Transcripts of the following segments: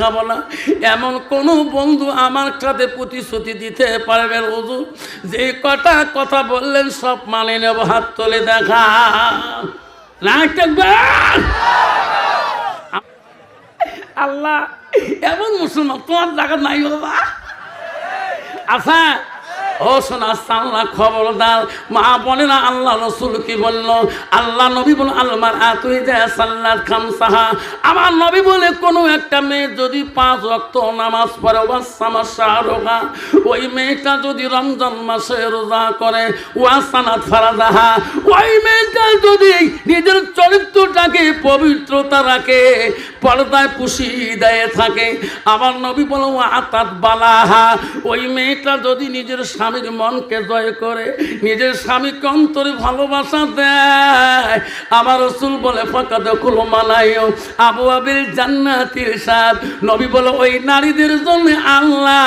খাব না। এমন কোনো বন্ধু আমার সাথে প্রতিশ্রুতি দিতে পারবেন হুজুর। যে কটা কথা বললেন সব মানে নেব, হাত তোলে দেখা। আল্লাহ, এমন মুসলমান তোমার জায়গা নাই, বাবা। আচ্ছা ও শোনা সাল্লাহ খবরদার মা বলে না আল্লাহ রসুল কি বলল? আল্লাহ নবী বল আলমার আতুই যায় সাল্লার খাম সাহা আমার নবী বলে, কোনো একটা মেয়ে যদি পাঁচ রক্ত নামাজ পড়ে বা সামাশা রোগা ওই মেয়েটা যদি রমজান মাসে রোজা করে ওয়াসানাত ফারাদাহা, ওই মেয়েটা যদি নিজের চরিত্রটাকে পবিত্রতা রাখে, পর্দায় পুষি দেয় থাকে, আমার নবী বলো আতাত বালাহা, ওই মেয়েটা যদি নিজের স্বামীর মনকে জয় করে নিজের স্বামীকে অন্তরে ভালোবাসা দেয়। আমার রসুল বলে ফাঁকা দখল মানাইও আবু আবির জান্নাতির সাদ নবী বলে, ওই নারীদের জন্য আল্লাহ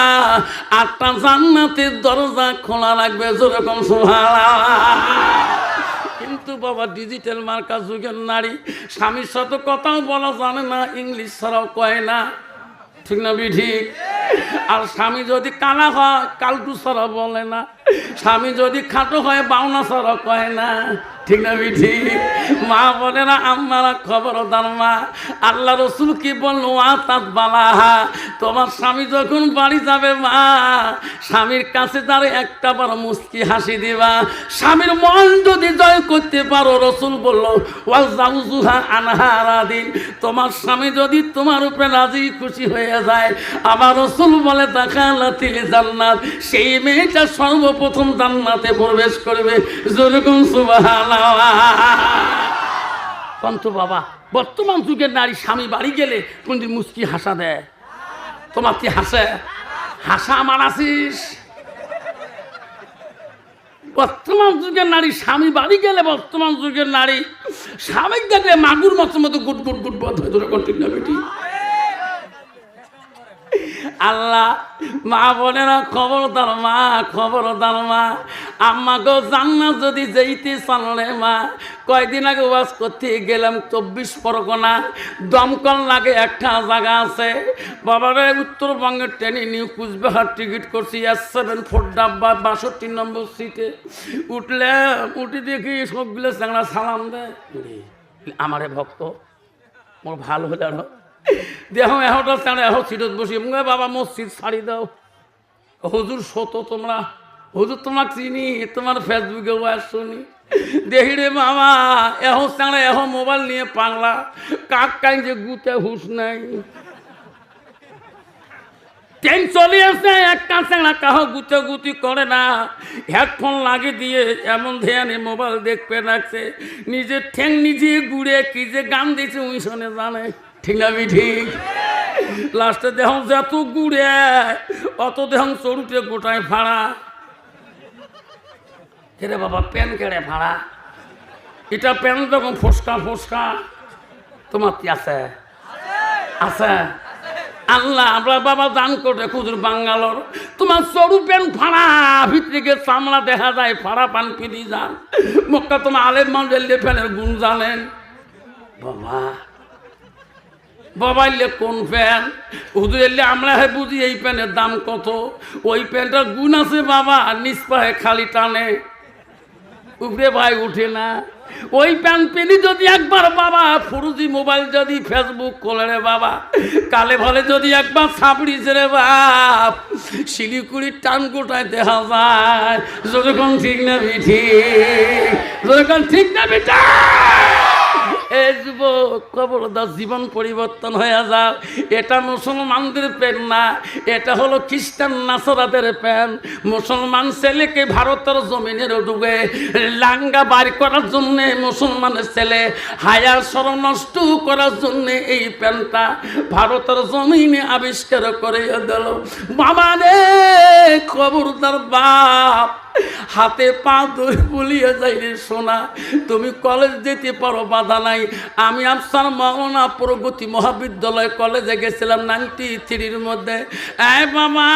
আটটা জান্নাতের দরজা খোলা রাখবে যেরকম সুহারা কিন্তু বাবা ডিজিটাল মার্কা যুগের নারী, স্বামীর সাথে কথাও বলা জানে না, ইংলিশ ছাড়াও কয় না। ঠিক না ঠিক আর স্বামী যদি কানা হয় কালটু সরা বলে না। স্বামী যদি খাটো হয় বাউনা ছাড়া কয় না। ঠিক না ঠিক মা বলে না আমারা খবরদার মা। আল্লাহ রসুল কি বলল? আ তাত বালাহা। তোমার স্বামী যখন বাড়ি যাবে মা, স্বামীর কাছে তার একটা বার মুস্কি হাসি দিবা। স্বামীর মন যদি জয় করতে পারো, রসুল বলল, ওয়াল জাউজুহা আনহারা দিন। তোমার স্বামী যদি তোমার উপরে রাজি, খুশি হয়ে যায় আমার রসুল বলে, দেখালাতিল জান্নাত। সেই মেয়েটা সর্বপ্রথম জান্নাতে প্রবেশ করবে। যেরকম বাবা, বর্তমান যুগের নারী স্বামী বাড়ি গেলে কোনদিন মুস্কি হাসা দেয়? তোমার কি হাসে? হাসা আমার আসিস। বর্তমান যুগের নারী স্বামী বাড়ি গেলে বর্তমান যুগের নারী স্বামী দেখলে মাগুর মতো মতো গুট গুট গুট বধ হয়ে। ধরে কন্টিন না বেটি। আল্লাহ মা বলে না খবরদার মা খবরদার মা। আম্মা গো জান্নাত যদি যেইতে চাললে মা কয়দিন আগে ওয়াজ করতে গেলাম চব্বিশ পরগনা। দমকল লাগে একটা জায়গা আছে। বাবারে উত্তরবঙ্গের ট্রেনে নিউ কুচবিহার টিকিট করছি এস সেভেন ফোর ডাব্বা বাষট্টি নম্বর সিটে। উঠলে উঠে দেখি সবগুলো চাংড়া সালাম দেয়। আমারে ভক্ত মোর ভালো হলে আর দেহ এহটা চাঁড়ে এহ সিটত বসি মুখে বাবা মসজিদ ছাড়ি দাও। হুজুর সত তোমরা, হুজুর তোমার চিনি, তোমার ফেসবুকে ওয়াজ শুনি দেখি রে মামা, এহ চাঁড়ে এহ মোবাইল নিয়ে পাগলা, কাক কাই যে গুতে হুশ নাই। ট্রেন চলে আসে একটা চাঁড়া কাহ গুতে গুতি করে না। হেডফোন লাগিয়ে দিয়ে এমন ধ্যানে মোবাইল দেখতে রাখছে নিজের ঠ্যাং নিজে গুড়ে কি যে গান দিয়েছে উনি শোনে জানে। ঠিক না বি ঠিক? লাস্টে দেহ যত গুড়ে, অত দেহ চড়ুটে গোটায় ফাড়া। রে বাবা, প্যান কেড়ে ফাড়া? এটা প্যান যখন ফসকা ফসকা। তোমার কি আছে? আছে? আল্লাহ, আমরা বাবা দান করে খুদুর বাঙ্গালোর। তোমার সরু প্যান ফাড়া ভিতরে চামড়া দেখা যায়, ফাড়া পান পিদি যান। মক্কা তোমার আলেম মান্ডেল ফ্যানের গুণ জানেন। বাবা বাবাইলে কোন প্যান হুজুর এলে আমরা হে বুঝি এই প্যানের দাম কত? ওই প্যান্টটার গুণ আছে বাবা নিচ পায়ে খালি টানে। উপরে ভাই উঠে না। ওই প্যান্ট পেনি যদি একবার বাবা, ফুরুজি মোবাইল যদি ফেসবুক খোলে রে বাবা, কালে ভালে যদি একবার ছাপড়িস রে বাপ। শিলিগুড়ির টান গোটায় দেখা যায়। যতক্ষণ ঠিক না বিঠি যতক্ষণ ঠিক না বিঠা যুবক খবরদার জীবন পরিবর্তন হয়ে যাও। এটা মুসলমানদের প্যান না, এটা হলো খ্রিস্টান নাসরাদের প্যান মুসলমান ছেলেকে ভারতের জমিনের ডুবে, লাঙ্গা বার করার জন্য মুসলমানের ছেলে, হায়ার সর নষ্ট করার জন্য এই প্যানটা ভারতের জমিনে আবিষ্কার করে দিল। বাবা রে খবরদার বাপ হাতে পা ধরে বলিয়ে যাই রে সোনা। তুমি কলেজ যেতে পারো, বাধা নাই। আমি আফসার মাওলানা প্রগতি মহাবিদ্যালয় কলেজে গেছিলাম নাইনটি থ্রির মধ্যে। এই বাবা,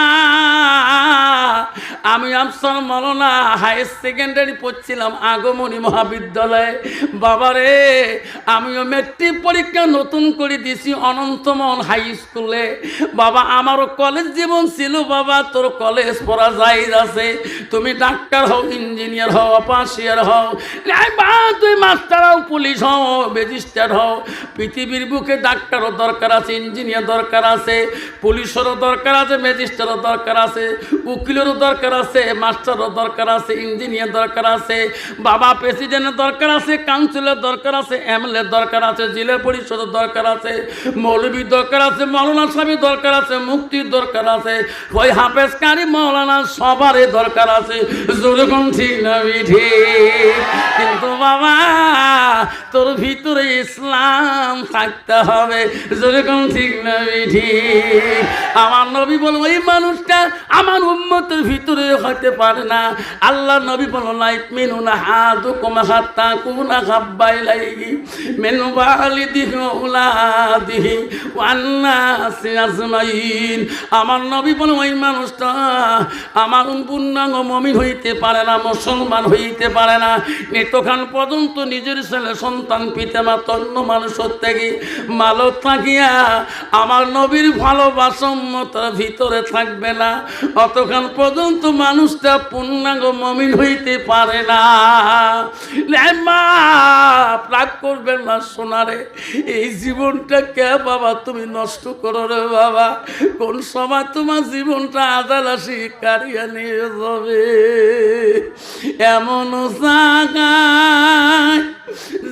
আমি আফসার মাওলানা হায়ার সেকেন্ডারি পড়ছিলাম আগমনী মহাবিদ্যালয়ে। বাবারে আমিও মেট্রিক পরীক্ষা নতুন করে দিছি অনন্তমন হাই স্কুলে বাবা, আমারও কলেজ জীবন ছিল বাবা, তোর কলেজ পড়া যাই আছে। তুমি ডাক্তার হও ইঞ্জিনিয়ার হও অপাসিয়ার হও বা তুই মাস্টার হও পুলিশ হও ম্যাজিস্ট্রেট হও পৃথিবীর বুকে ডাক্তারও দরকার আছে ইঞ্জিনিয়ার দরকার আছে পুলিশেরও দরকার আছে ম্যাজিস্ট্রেটও দরকার আছে উকিলেরও দরকার আছে মাস্টারও দরকার আছে ইঞ্জিনিয়ার দরকার আছে বাবা প্রেসিডেন্টের দরকার আছে কাউন্সিলের দরকার আছে এমএলএ দরকার আছে জেলা পরিষদের দরকার আছে মৌলবী দরকার আছে মৌলানা সাহেবের দরকার আছে মুক্তির দরকার আছে ওই হাফেজ কারি মৌলানা সবারই দরকার আছে যেরকম ঠিক না বিধি কিন্তু বাবা, তোর ভিতরে ইসলাম থাকতে হবে যেরকম ঠিক না বিধি আমার নবী বল ওই মানুষটা আমার উন্মতের ভিতরে হতে পারে না। আল্লাহ নবী বল লাইফ মেনু না হাতু কমা হাত্তা কুনা খাব্বাই লাগি মেনু বালি দিহ উলা দিহি আমার নবী বল ওই মানুষটা আমার পূর্ণাঙ্গ মমিন হইতে পারে না, মুসলমান হইতে পারে না। নেতখান পর্যন্ত নিজের ছেলে, সন্তান পিতা মা তন্ন মানুষের থেকে মালত থাকিয়া আমার নবীর ভালোবাসমতার ভিতরে থাকবে না। অতক্ষণ পর্যন্ত মানুষটা পূর্ণাঙ্গ মমিন হইতে পারে না। লে মা, রাগ করবেন না সোনারে, এই জীবনটা কে বাবা তুমি নষ্ট করো রে বাবা। কোন সময় তোমার জীবনটা আদালাসি কারিয়া নিয়ে যাবে? এমন জায়গায়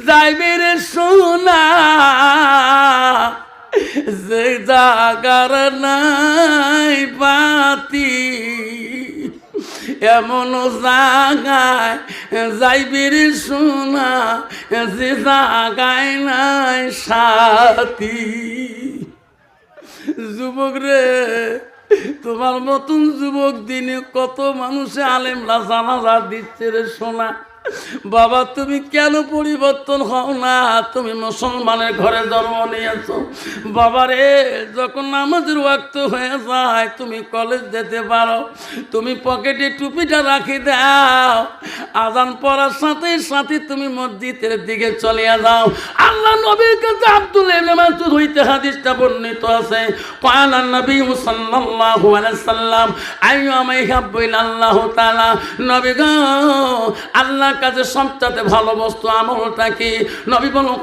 যাইবে রে সোনা, যে জাগার নাই পাতি এমন জাগায় যাইবির সোনা, যে জাগায় নাই সাথী। যুবক রে তোমার মতন যুবক দিনে কত মানুষে আলেমরা জানাজা দিচ্ছে রে সোনা। বাবা, তুমি কেন পরিবর্তন হও না? তুমি মুসলমানের ঘরে জন্ম নিয়েছ। বাবা রে যখন নামাজের ওয়াক্ত হয়ে যায়, তুমি কলেজ যেতে পারো। তুমি পকেটে টুপিটা রাখি দাও। আজান পড়ার সাথে সাথে তুমি মসজিদের দিকে চলে যাও। আল্লাহ নবীর কাছে আব্দুল এলেমাতুর হইতে হাদিসটা বর্ণিত আছে। কয়ালা নবী সাল্লাল্লাহু আলাইহি সাল্লাম আইয়ু আমাই হাব্বুল আল্লাহ তাআলা। নবী গো, আল্লাহ কাছে সবচাইতে ভালো বস্তু, আমলটা কি? নবী বলো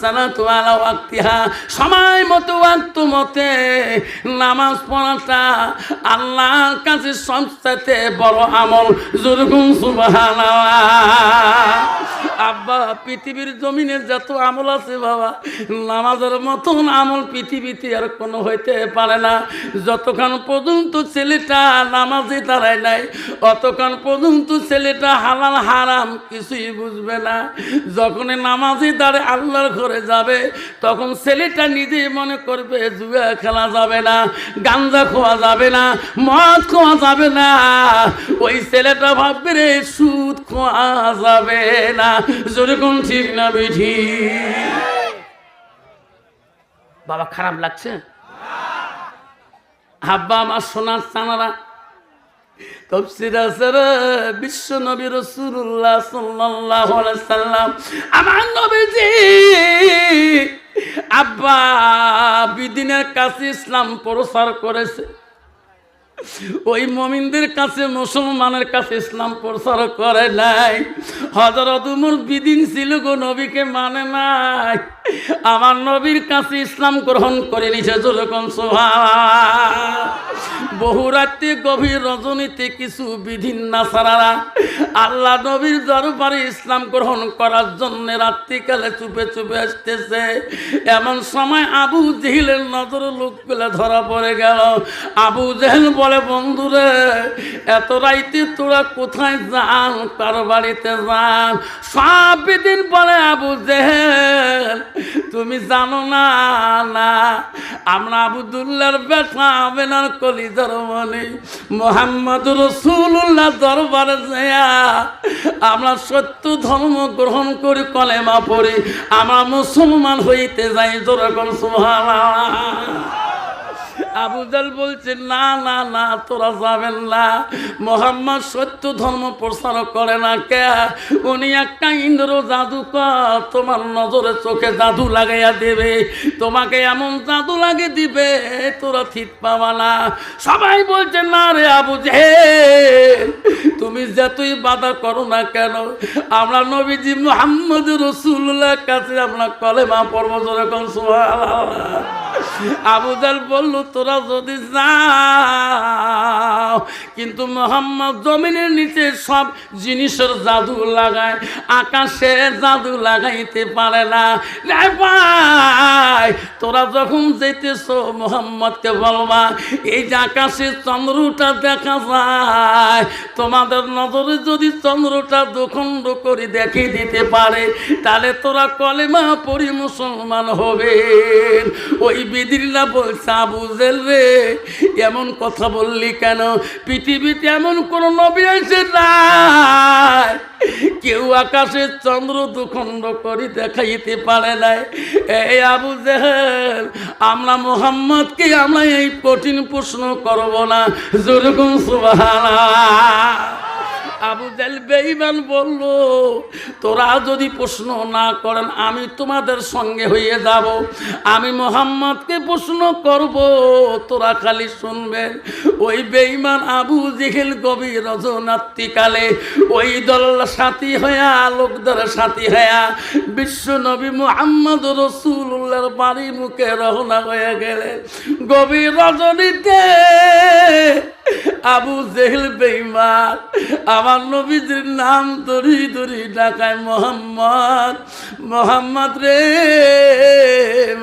সালাতু আলা ওয়াক্তিহা। সময় মতো, ওয়াক্ত মতে নামাজ পড়াটা আল্লাহর কাছে সবচাইতে বড় আমল। জুরগুন সুবহানাল্লাহ। আব্বা, পৃথিবীর জমিনে যত আমল আছে বাবা, নামাজের মতন আমল পৃথিবীতে আর কোনো হইতে পারে না। যতক্ষণ পর্যন্ত ছেলেটা নামাজে দাঁড়ায় নাই, অতক্ষণ পর্যন্ত ছেলেটা হালাল, হারাম কিছুই বুঝবে না। যখনই নামাজে দাঁড়ে আল্লাহর ঘরে যাবে, তখন ছেলেটা নিজেই মনে করবে, জুয়া খেলা যাবে না, গাঞ্জা খোয়া যাবে না, মদ খোয়া যাবে না। ওই ছেলেটা ভাববে রে, সুদ খোয়া যাবে না। যেরকম ঠিক না বিধি বাবা, খারাপ লাগছে? হাব্বা আমার সোনার চানারা তফসির আছে রে বিশ্ব নবী রসুল্লাহ সাল্লাহ সাল্লাম, আমার নবীজি আব্বা বিদিনের কাছে ইসলাম প্রসার করেছে। ওই মমিনদের কাছে মুসলমানের কাছে ইসলাম প্রচার করে নাই। হজরত উমর বিদিন ছিল গো, নবীকে মানে নাই। আমার নবীর কাছে ইসলাম গ্রহণ করে নিছে যেরকম সোহা বহু রাত্রে গভীর রজনীতে কিছু বিধিন না নাসারারা আল্লাহ নবীর দরবারে ইসলাম গ্রহণ করার জন্য রাত্রিকালে চুপে চুপে আসতেছে। এমন সময় আবু জেহেলের নজর লোকগুলো ধরা পড়ে গেল। আবু জেহেল বলে বলে, বন্ধুরে, এত রাইতে তোরা কোথায় যান? কার বাড়িতে যান? সব দিন বলে, আবু জেহেল, তুমি জানো না না, আমরা আবুদুল্লাহর বেটা আবেনার কলিজার মনে মোহাম্মদ রসুল্লাহ দরবারে যায়া আমরা সত্য ধর্ম গ্রহণ করি, কলেমা পড়ি, আমরা মুসলমান হইতে যাই যেরকম সুবহানাল্লাহ। আবুজাল বলছে, না না না, তোরা যাবেন না। মোহাম্মদ সত্য ধর্ম প্রচার করে না কে? উনি একটা ইন্দ্র জাদুকর। তোমার নজরে চোখে জাদু লাগাইয়া দেবে। তোমাকে এমন জাদু লাগে দিবে, তোরা ঠিক পাবা না। সবাই বলছে, না রে আবু জেহেল, তুমি যতই বাধা করো না কেন? আমরা নবীজি মোহাম্মদ রসুল্লাহ কাছে আমরা কলেমা পর্ব যেরকম, সুবহানাল্লাহ। আবুজাল বলল, তোরা যদি যাও, কিন্তু মোহাম্মদ জমিনের নিচে সব জিনিসের জাদু লাগায়, আকাশে জাদু লাগাইতে পারে না। ভাই, তোরা যখন যেতেছ মোহাম্মদকে বলবা, এই যে আকাশে চন্দ্রটা দেখা যায়, তোমাদের নজরে যদি চন্দ্রটা দুখণ্ড করে দেখিয়ে দিতে পারে, তাহলে তোরা কলেমা পরি মুসলমান হবে ওই বিদিরা বলছে বুঝেল রে। এমন কথা বললি কেন? পৃথিবীতে এমন কোন নবী আছে নাই। কেউ আকাশে চন্দ্র দুখণ্ড করি দেখাইতে পারে নাই। এই আবু জেহেল, আমরা মোহাম্মদকে আমরা এই কঠিন প্রশ্ন করব না। যেরকম সুবাহানা আবু জাল বেঈমান বলল, তোরা যদি প্রশ্ন না করেন, আমি তোমাদের সঙ্গে হয়ে যাব। আমি মোহাম্মদকে প্রশ্ন করব। তোরা খালি শুনবে, ওই বেঈমান আবু জেহেল গভীর রজনাত্রিকালে ওই দল সাথী হয়া লোকদের সাথী হয়া বিশ্ব নবী মোহাম্মদ রসুল্লাহর বাড়ি মুখে রওনা হয়ে গেলেন গভীর রজনীতে আবু জেহেল বেঈমান আমার নবীজির নাম ধরি ধরি ডাকায় মোহাম্মদ। মোহাম্মদ রে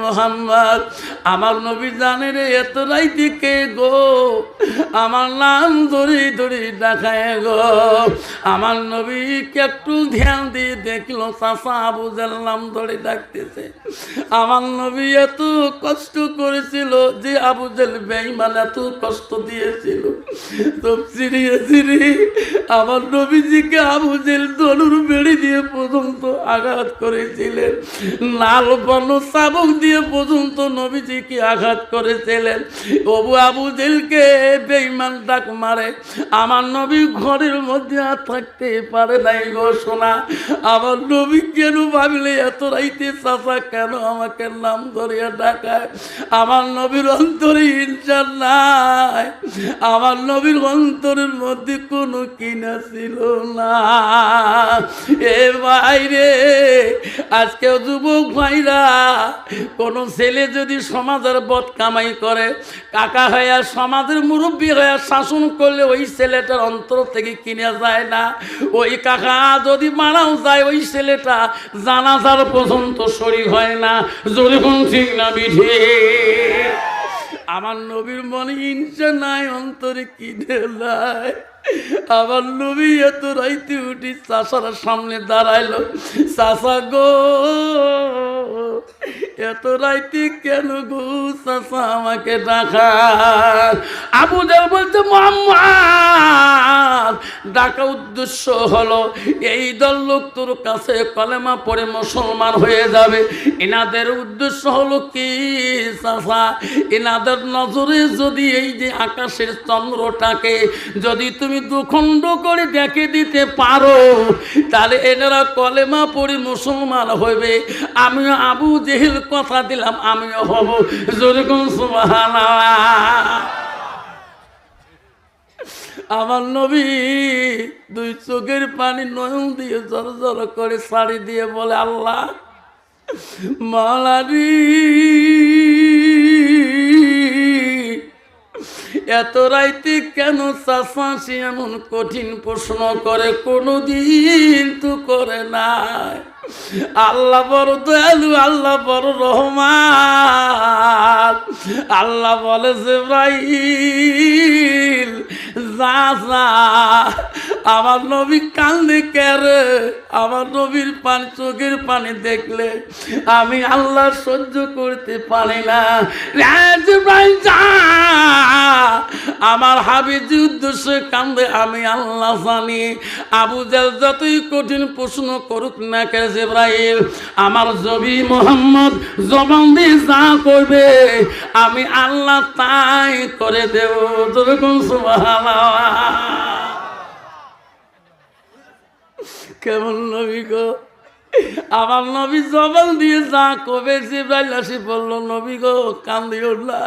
মোহাম্মদ। আমার নবী জানে রে এত রাইতে কে গো? আমার নাম ধরি ধরি ডাকায় গো। আমার নবীকে একটু ধ্যান দিয়ে দেখল চাষা আবু জেল নাম ধরে ডাকতেছে। আমার নবী এত কষ্ট করেছিল যে আবু জেল বেঈমান এত কষ্ট দিয়েছিল। তো চিরিয়ে চিরি আমার নবীজিকে আবু জেল দলুর বেড়ি দিয়ে পর্যন্ত আঘাত করেছিলেন। লাল বন চাবক দিয়ে পর্যন্ত নবীজিকে আঘাত করেছিলেন? অবু আবু জেলকে বেঈমান ডাক মারে, আমার নবী ঘরের মধ্যে আর থাকতে পারে নাই গো সোনা। আমার নবী কেন ভাবলে এত রাইতে চাষা কেন আমাকে নাম ধরিয়া ডাকায়? আমার নবীর অন্তরে হিংসা নাই। আমার নবীর অন্তরের মধ্যে কোনো কিনা ছিল না। এ বাইরে আজকেও যুবক ভাইরা, কোনো ছেলে যদি সমাজের বদ কামাই করে, কাকা হইয়া সমাজের মুরব্বী হইয়া শাসন করলে ওই ছেলেটার অন্তর থেকে কিনে যায় না। ওই কাকা যদি মারাও যায়, ওই ছেলেটা জানাজার পর্যন্ত শরীর হয় না। কোন ঠিক না, বিধি? আমার নবীর মনে হিংসা নাই অন্তরে কিনে নাই আমার নবী এত রাইতে উঠি চাষার সামনে দাঁড়াইলো, চাষা গো, এত রাইতে কেন গো? চাষা আমাকে ডাকা। আবু জাল বলছে, মোহাম্মদ, ডাকা উদ্দেশ্য হলো, এই দল লোক তোর কাছে কলেমা পড়ে মুসলমান হয়ে যাবে। এনাদের উদ্দেশ্য হলো কি, চাষা? এনাদের নজরে যদি এই যে আকাশের চন্দ্রটাকে যদি তুমি দুখণ্ড করে দেখে দিতে পারো, তাহলে এনারা কলেমা পড়ে মুসলমান হইবে। আমিও আবু জেহেল কথা দিলাম, আমিও হব। যেরকম সুবহানাল্লাহ। আমার নবী দুই চোখের পানি নয়ন দিয়ে জর জর করে শাড়ি দিয়ে বলে, আল্লাহ, মালারি। এত রাইতে কেন চাষাশি এমন কঠিন প্রশ্ন করে? কোনোদিন তো করে নাই। আল্লাহ বড় দয়ালু, আল্লাহ বড় রহমান। আল্লাহ বলে জিব্রাইল, যা যা। আমার নবী কান্দে কেরে? আমার নবীর পানি, চোখের পানি দেখলে আমি আল্লাহ সহ্য করতে পারি না। আমার হাবিজি উদ্দেশ্যে কান্দে আমি আল্লাহ জানি। আবু জাল যতই কঠিন প্রশ্ন করুক না কে জিব্রাইল, আমার জবি মোহাম্মদ জবান দিয়ে যা করবে, আমি আল্লাহ তাই করে দেব। যেরকম সুবহানাল্লাহ। কেমন নবী গো? আমার নবী জবান দিয়ে যা কবে জিব্রাইল আসি বলল, নবী গো কান্দি না।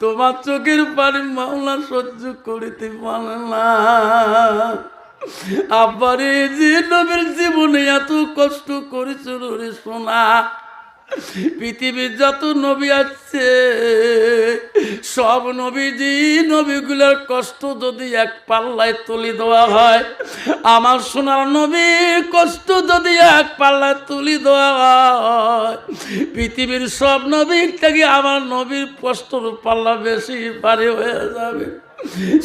তোমার চোখের পানি মামলা সহ্য করিতে পারে না। আবার যে নবীর জীবনে এত কষ্ট করেছিল রে সোনা পৃথিবীর যত নবী আছে, সব নবীজি, নবীগুলোর কষ্ট যদি এক পাল্লায় তুলি দেওয়া হয়, আমার সোনার নবী কষ্ট যদি এক পাল্লায় তুলি দেওয়া হয়, পৃথিবীর সব নবীর থেকে আমার নবীর কষ্টর পাল্লা বেশি পারে হয়ে যাবে।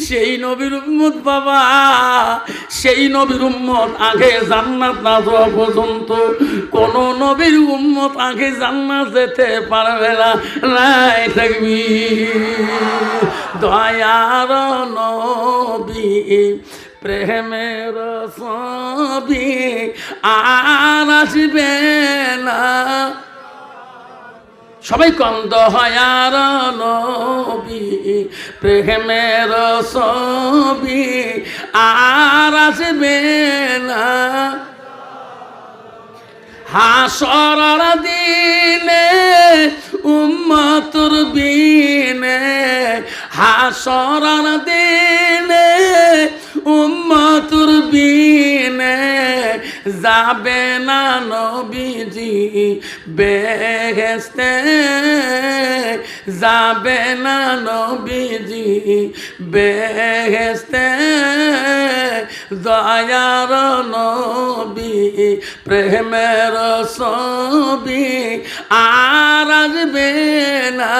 সেই নবীর উম্মত বাবা, সেই নবীর উম্মত আগে জান্নাত না যাওয়া পর্যন্ত কোন নবীর উম্মত আগে জান্নাত যেতে পারবে না। নাই থাকবি। দয়ার নবী, প্রেমের সবি আর আসবে না। সবাই কন্দ হয়ার নবী, প্রেমের ছবি আর আসবে না। হাসর দিনে, উম্মতুর বিনে হাসর দিনে, উম্মতুর বিনে যাবে না নবীজি বেহেস্তে যাবে না নবীজি বেহেস্তে দয়ার নবী, প্রেমের ছবি আর আসবে না।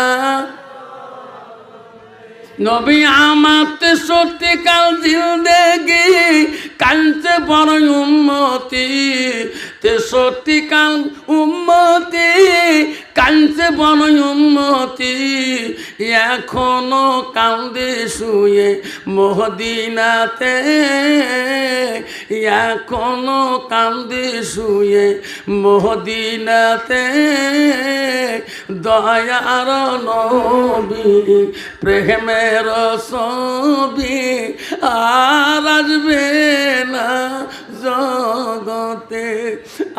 নবী আমাতে সত্যিকাল কাল জিন্দেগি কাঞ্চে বড় উন্মতি তেষট্টি কাল উন্মতি কাঞ্চে বড় উন্মতি এখনও কান্দে শুয়ে মহদিনাতে। এখনও কান্দে শুয়ে মহদিনাতে। দয়ার নবী, প্রেমের ছবি আর আসবে না। জগতে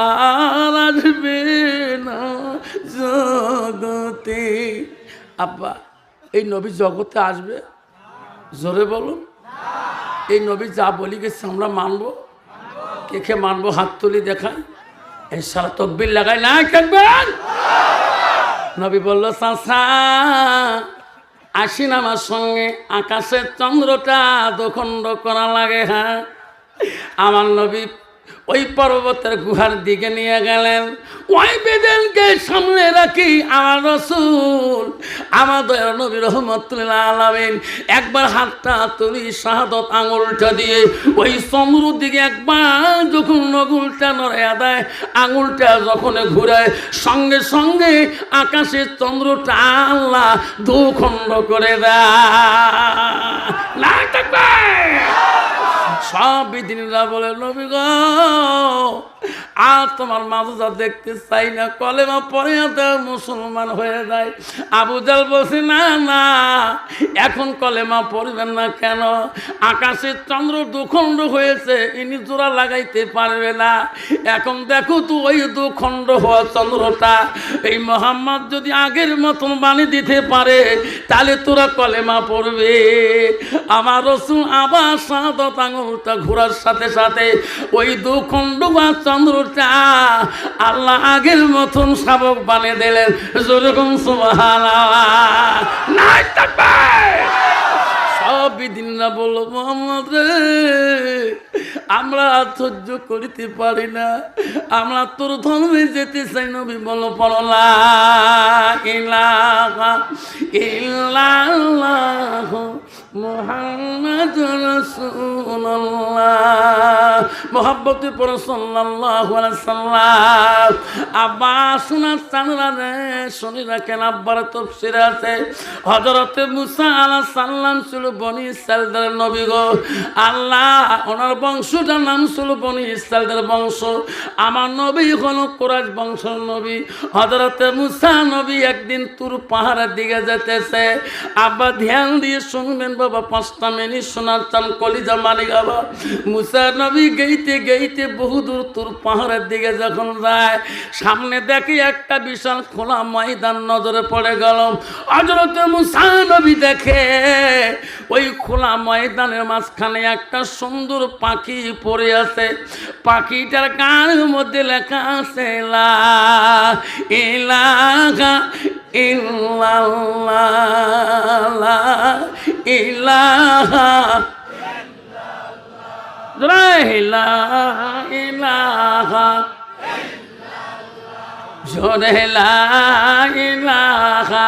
আর আসবে না জগতে। আব্বা, এই নবী জগতে আসবে? জোরে বলুন। এই নবী যা বলি গেছে আমরা মানবো। কে কে মানবো হাত তুলি দেখায় এই সারা তকবির লাগাই না থাকবেন নবী বলল চাষা আসিন আমার সঙ্গে। আকাশের চন্দ্রটা দোখণ্ড করা লাগে হ্যাঁ? আমার নবী ওই পর্বতের গুহার দিকে নিয়ে গেলেন। ওই বেদেনকে সামনে রাখি আমার রসুল। আমার দয়ার নবী রহমতুল্লাহ আলামিন একবার হাতটা তুলি শাহাদত আঙুলটা দিয়ে, ওই চন্দ্রর দিকে একবার যখন নগুলটা নড়ে দেয়, আঙুলটা যখন ঘুরায়, সঙ্গে সঙ্গে আকাশের চন্দ্রটা আল্লাহ দুখণ্ড করে দেয়। সব বিধিনীরা বলে নবী গো। আর তোমার মাজা দেখতে চাই না, কলেমা পরে মুসলমান হয়ে যায় আবু জাল না না, এখন কলেমা পড়বেন না কেন? আকাশের চন্দ্র দুখণ্ড হয়েছে, ইনি জোড়া লাগাইতে পারবে না। এখন দেখো তো ওই দুখণ্ড হওয়া চন্দ্রটা। এই মোহাম্মদ যদি আগের মতন বাণী দিতে পারে, তাহলে তোরা কলেমা পড়বে। আমার রসুন আবার সাদত আঙুলটা ঘোরার সাথে সাথে ওই দুখণ্ড বা চন্দ্রটা আল্লাহ আগের মতন শাবক বানিয়ে দিলেন। যেরকম সুবাহ নাই থাকবে। সব বিদিনরা বলল মোহাম্মদ আমরা সহ্য করিতে পারি না। আমরা তোর ধর্মে যেতে চাই নবী, বল পড়লা পড়ো, সাল্লাল্লাহু সাল্লাম। আব্বা, শোনা, চানরা রে, শুনি রাখেন, আব্বার তফসির আছে। হযরতে মুসা আলাইহিস সালাম ছিল বনি আল্লাহ, ওনার বংশটার নাম ছিল বনি বংশ। আমার নবী নবী। হযরতে মুসা নবী একদিন তুর পাহাড়ের দিকে যেতেছে। ধ্যান দিয়ে শুনবেন, বাবা, পাঁচটা মিনিট শোনার চান কলিজা বাবা মুসা নবী গেইতে গেইতে বহুদূর তুর পাহাড়ের দিকে যখন যায়, সামনে দেখি একটা বিশাল খোলা ময়দান নজরে পড়ে গেল। হযরত মুসা নবী দেখে ওই খোলা ময়দানের মাঝখানে একটা সুন্দর পাখি পড়ে আছে। পাখিটার গানের মধ্যে লেখা আছে ইলাহা ইল্লাল্লাহ ইলাহা ইলাহা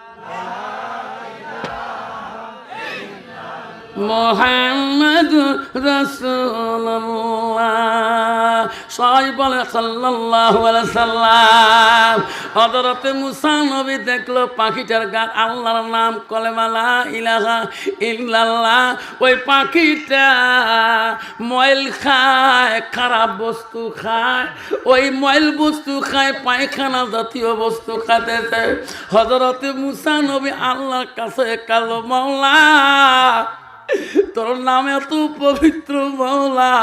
মোহাম্মদ রসুল্লাহ সবাই বলে সাল্লাহ সাল্লাম। হজরতে মুসা নবী দেখল পাখিটার গান আল্লাহর নাম কলেমালা ইলাহা ইল্লাল্লাহ। ওই পাখিটা ময়ল খায়, খারাপ বস্তু খায়। ওই ময়ল বস্তু খায়, পায়খানা জাতীয় বস্তু খাতেছে হজরতে মুসা নবী আল্লাহর কাছে কালো মাওলা। তোর নাম এত পবিত্র মাওলা,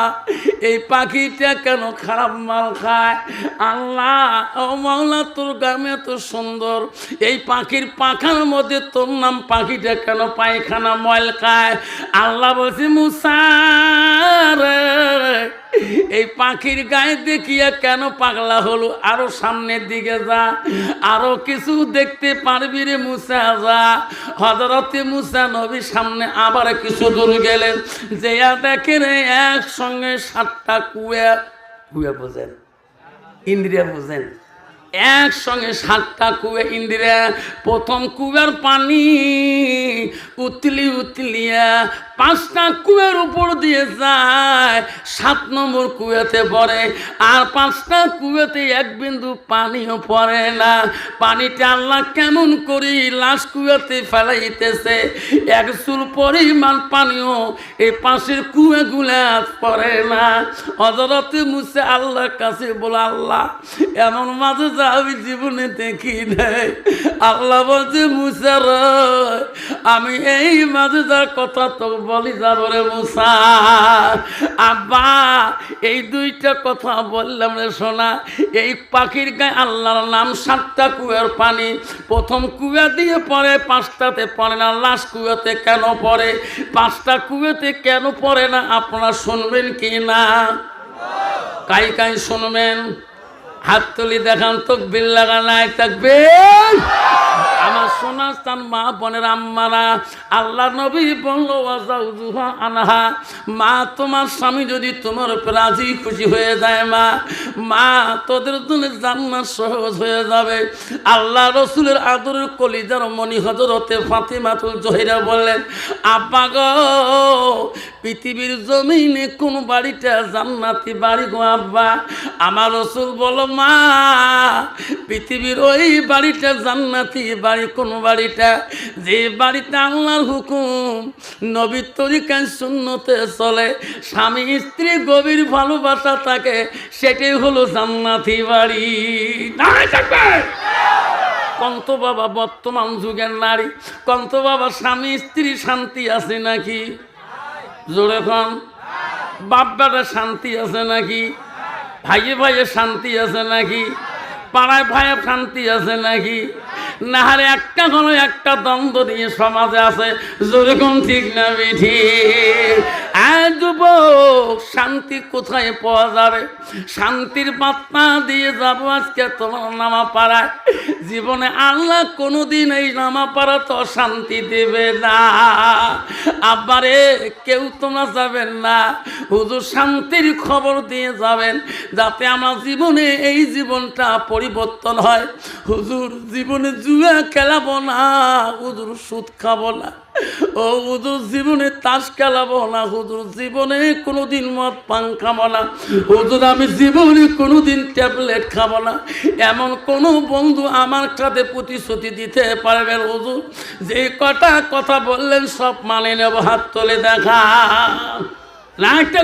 এই পাখিটা কেন খারাপ মাল খায়? আল্লাহ, ও মাওলা, তোর গ্রামে এত সুন্দর। এই পাখির পাখার মধ্যে তোর নাম পাখিটা কেন পায়খানা ময়ল খায়? আল্লাহ বলছি মুসার এই পাখির গায়ে দেখিয়া কেন পাগলা হলো? আরও সামনের দিকে যা, আরও কিছু দেখতে পারবি রে মুসা, যা। হজরতে মুসা নবী সামনে আবার কিছু দূর গেলেন যে দেখেন একসঙ্গে সাতটা কুয়া কুয়া বোঝেন, ইন্দ্রিয়া বোঝেন। একসঙ্গে সাতটা কুয়ে ইন্দিরা প্রথম কুয়ার পানি উতলি উতলিয়া পাঁচটা কুয়ার উপর দিয়ে যায়, সাত নম্বর কুয়াতে পড়ে। আর পাঁচটা কুয়াতে এক বিন্দু পানিও পড়ে না। পানিটা আল্লাহ কেমন করি লাশ কুয়াতে ফেলাইতেছে। এক চুল পরিমাণ পানিও এই পাশের কুয়াগুলা পড়ে না। হজরতে মুসে আল্লাহর কাছে বলে, আল্লাহ, এমন মাঝে যা আমি জীবনে দেখি নাই। আল্লাহ বলছে মুসার আমি এই মাঝে যার কথা তো বলি যাব রে মুসা। আব্বা, এই দুইটা কথা বললাম রে সোনা। এই পাখির গায়ে আল্লাহর নাম সাতটা কুয়ার পানি। প্রথম কুয়া দিয়ে পড়ে, পাঁচটাতে পড়ে না, লাস্ট কুয়াতে কেন পড়ে? পাঁচটা কুয়াতে কেন পড়ে না, আপনারা শুনবেন কি না? কাই কাই শুনবেন? হাত তুলি দেখান তো বিল লাগা নাই থাকবে। আমার সোনার স্থান মা বোনের আম্মারা আল্লাহ নবী বলল আনহা। মা, তোমার স্বামী যদি তোমার রাজি খুশি হয়ে যায়, মা মা, তোদের জন্য জান্নাত সহজ হয়ে যাবে। আল্লাহ রসুলের আদরের কলিজার মণি হজরতে ফাতিমাতুল জহিরা বললেন, আব্বা গো, পৃথিবীর জমিনে কোন বাড়িটা জান্নাতি বাড়ি গো, আব্বা? আমার রসুল বলো মা, পৃথিবীর ওই বাড়িটা, জান্নাতি বাড়ি, কোন বাড়িটা? যে বাড়িতে আল্লাহর হুকুম, নবীর তরিকায় শূন্যতে চলে, স্বামী, স্ত্রী গভীর ভালোবাসা থাকে, সেটাই হলো জান্নাতি বাড়ি। কন্ত বাবা বর্তমান যুগের নারী, কন্ত বাবা স্বামী, স্ত্রী শান্তি আছে নাকি? জোরে খান বাপ শান্তি আছে নাকি? ভাইয়ে ভাইয়ে শান্তি আছে নাকি? পাড়ায় ভাইয়ে শান্তি আছে নাকি? নাহারে একটা কোনো একটা দ্বন্দ্ব দিয়ে সমাজে আছে। যেরকম ঠিক না আর যুবক, শান্তি কোথায় পাওয়া যাবে? শান্তির বার্তা দিয়ে যাব আজকে তোমার নামা পাড়ায়। জীবনে আল্লাহ কোনোদিন এই নামা পাড়া তো শান্তি দেবে না। আবারে কেউ তোমরা যাবেন না। হুজুর শান্তির খবর দিয়ে যাবেন, যাতে আমার জীবনে এই জীবনটা পরিবর্তন হয়। হুজুর জীবনে জুয়া খেলাবো না, হুজুর সুদ খাব না। ও হুজুর জীবনে তাস খেলাবো না, হুজুর জীবনে কোনোদিন মদ, পান খাব না। হুজুর, আমি জীবনে কোনোদিন ট্যাবলেট খাব না। এমন কোনো বন্ধু আমার সাথে প্রতিশ্রুতি দিতে পারবেন হুজুর। যে কটা কথা বললেন সব মানে নেব, হাত তোলে দেখা। রাইট